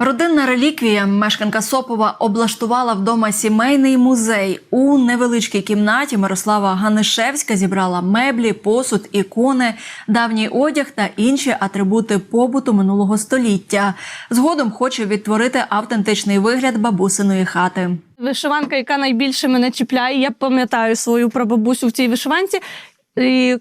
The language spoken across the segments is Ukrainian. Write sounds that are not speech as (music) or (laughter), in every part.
Родинна реліквія мешканка Сопова облаштувала вдома сімейний музей. У невеличкій кімнаті Мирослава Ганишевська зібрала меблі, посуд, ікони, давній одяг та інші атрибути побуту минулого століття. Згодом хоче відтворити автентичний вигляд бабусиної хати. Вишиванка, яка найбільше мене чіпляє. Я пам'ятаю свою прабабусю в цій вишиванці. І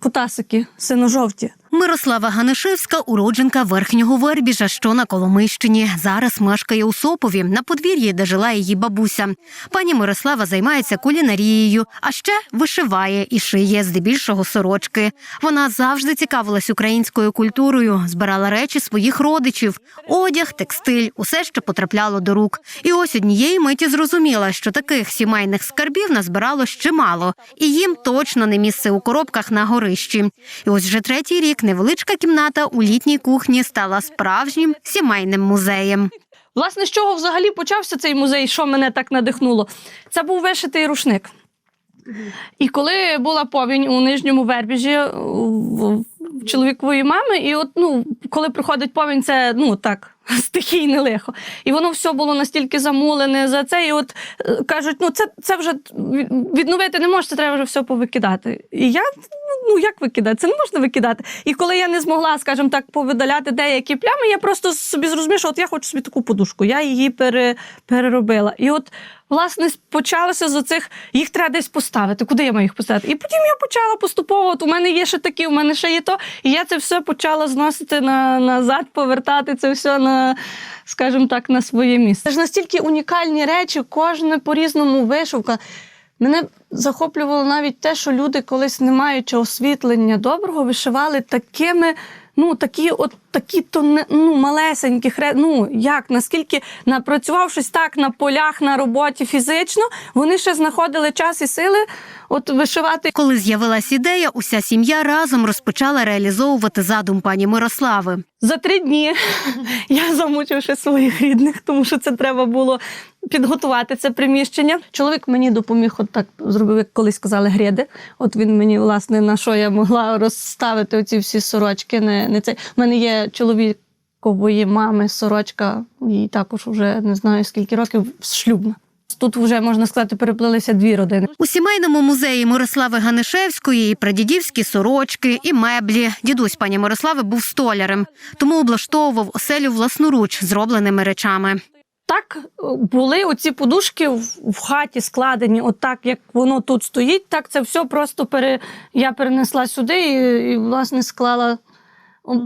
кутасики сино-жовті. Мирослава Ганишевська – уродженка верхнього Вербіжа, що на Коломийщині. Зараз мешкає у Сопові, на подвір'ї, де жила її бабуся. Пані Мирослава займається кулінарією, а ще вишиває і шиє здебільшого сорочки. Вона завжди цікавилась українською культурою, збирала речі своїх родичів, одяг, текстиль, усе, що потрапляло до рук. І ось однієї миті зрозуміла, що таких сімейних скарбів назбирало ще мало, і їм точно не місце у коробках на горищі. І ось вже третій рік невеличка кімната у літній кухні стала справжнім сімейним музеєм. Власне, з чого взагалі почався цей музей, що мене так надихнуло? Це був вишитий рушник. І коли була повінь у нижньому вербіжі чоловікової мами, і от ну, коли приходить повінь, це ну так. (laughs) Стихійне лихо. І воно все було настільки замулене за це. І от е, кажуть, ну це, це вже відновити не можна, це треба вже все повикидати. І я ну як викидати? Це не можна викидати. І коли я не змогла, скажімо так, повидаляти деякі плями, я просто собі зрозуміла, що от я хочу собі таку подушку. Я її пере, переробила. І от, власне, почалося з оцих, їх треба десь поставити. Куди я маю їх поставити? І потім я почала поступово. От у мене є ще такі, у мене ще є то. І я це все почала зносити на, назад, повертати це все на, скажімо так, на своє місце. Це ж настільки унікальні речі, кожне по-різному вишивка. Мене захоплювало навіть те, що люди, колись не маючи освітлення доброго, вишивали такими. Ну, такі, от такі то не- ну, малесенькі хре. Ну як наскільки напрацювавшись так на полях, на роботі фізично, вони ще знаходили час і сили от вишивати Коли з'явилась ідея, уся сім'я разом розпочала реалізовувати задум пані Мирослави. За три дні я замучивши своїх рідних, тому що це треба було підготувати це приміщення. Чоловік мені допоміг, от так зробив, як колись казали, гріди. От він мені, власне, на що я могла розставити оці всі сорочки. Не, не це. У мене є чоловікової мами сорочка, їй також вже не знаю скільки років шлюбна. Тут вже можна сказати, переплилися дві родини. У сімейному музеї Мирослави Ганишевської і прадідівські сорочки, і меблі. Дідусь пані Мирослави був столярем, тому облаштовував оселю власноруч зробленими речами. Так були оці подушки в, хаті складені, от як воно тут стоїть, так це все просто пере, я перенесла сюди і, і власне склала.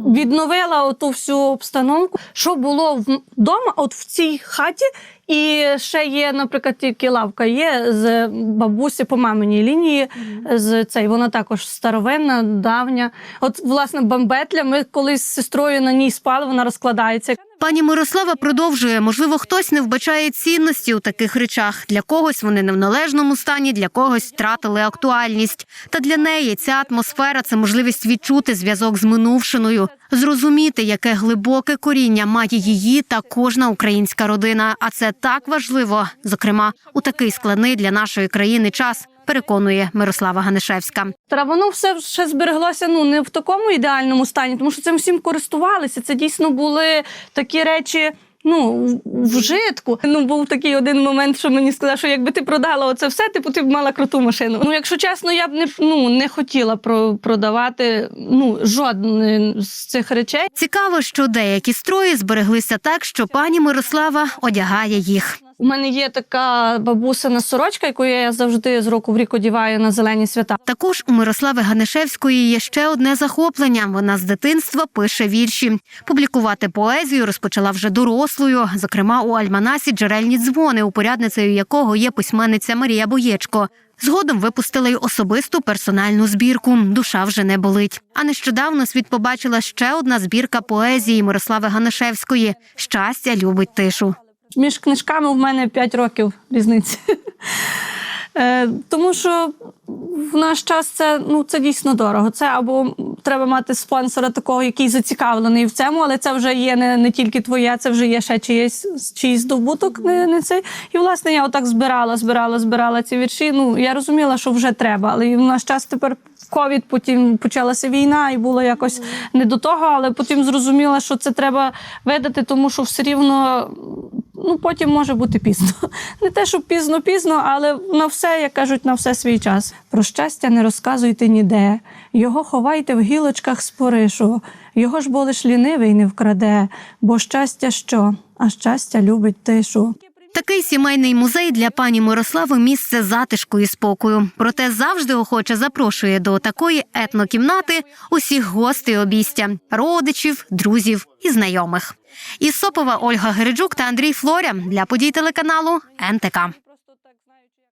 Відновила оту всю обстановку, що було вдома, от в цій хаті, і ще є, наприклад, тільки лавка є з бабусі по маминій лінії. З цей вона також старовинна, давня. От, власне, бамбетля. Ми колись з сестрою на ній спали, вона розкладається. Пані Мирослава продовжує, можливо, хтось не вбачає цінності у таких речах. Для когось вони не в належному стані, для когось втратили актуальність. Та для неї ця атмосфера це можливість відчути зв'язок з минувшиною, зрозуміти, яке глибоке коріння має її та кожна українська родина. А це так важливо, зокрема у такий складний для нашої країни час. Переконує Мирослава Ганишевська. Та воно все ще збереглося ну не в такому ідеальному стані, тому що цим всім користувалися. Це дійсно були такі речі. Ну, в- вжитку. Ну, був такий один момент, що мені сказали, що якби ти продала оце все, типу, ти б мала круту машину. Ну, якщо чесно, я б не, ну, не хотіла про, продавати ну, жодне з цих речей. Цікаво, що деякі строї збереглися так, що пані Мирослава одягає їх. У мене є така бабусина сорочка, яку я завжди з року в рік одіваю на зелені свята. Також у Мирослави Ганишевської є ще одне захоплення. Вона з дитинства пише вірші. Публікувати поезію розпочала вже дорослою, зокрема у альманасі Джерельні дзвони, упорядницею якого є письменниця Марія Боєчко. Згодом випустила й особисту персональну збірку Душа вже не болить. А нещодавно світ побачила ще одна збірка поезії Мирослави Ганашевської Щастя любить тишу. Між книжками в мене 5 років різниці. Е, Тому що в наш час це, ну, це дійсно дорого. Це або треба мати спонсора такого, який зацікавлений в цьому, але це вже є не, не тільки твоє, це вже є ще чиєсь, чиїсь здобуток. Не, не цей. І власне я отак збирала, збирала, збирала ці вірші. Ну я розуміла, що вже треба, але в наш час тепер ковід, потім почалася війна, і було якось не до того, але потім зрозуміла, що це треба видати, тому що все рівно ну, потім може бути пізно. (laughs) Не те, що пізно-пізно, але на все, як кажуть, на все свій час. Про щастя не розказуйте ніде. Його ховайте в гілочках споришу. Його ж бо лиш лінивий не вкраде, бо щастя що? А щастя любить тишу. Такий сімейний музей для пані Мирослави місце затишку і спокою. Проте завжди охоче запрошує до такої етнокімнати усіх гостей обістя родичів, друзів і знайомих. Із Сопова Ольга Гереджук та Андрій Флоря для подій телеканалу НТК.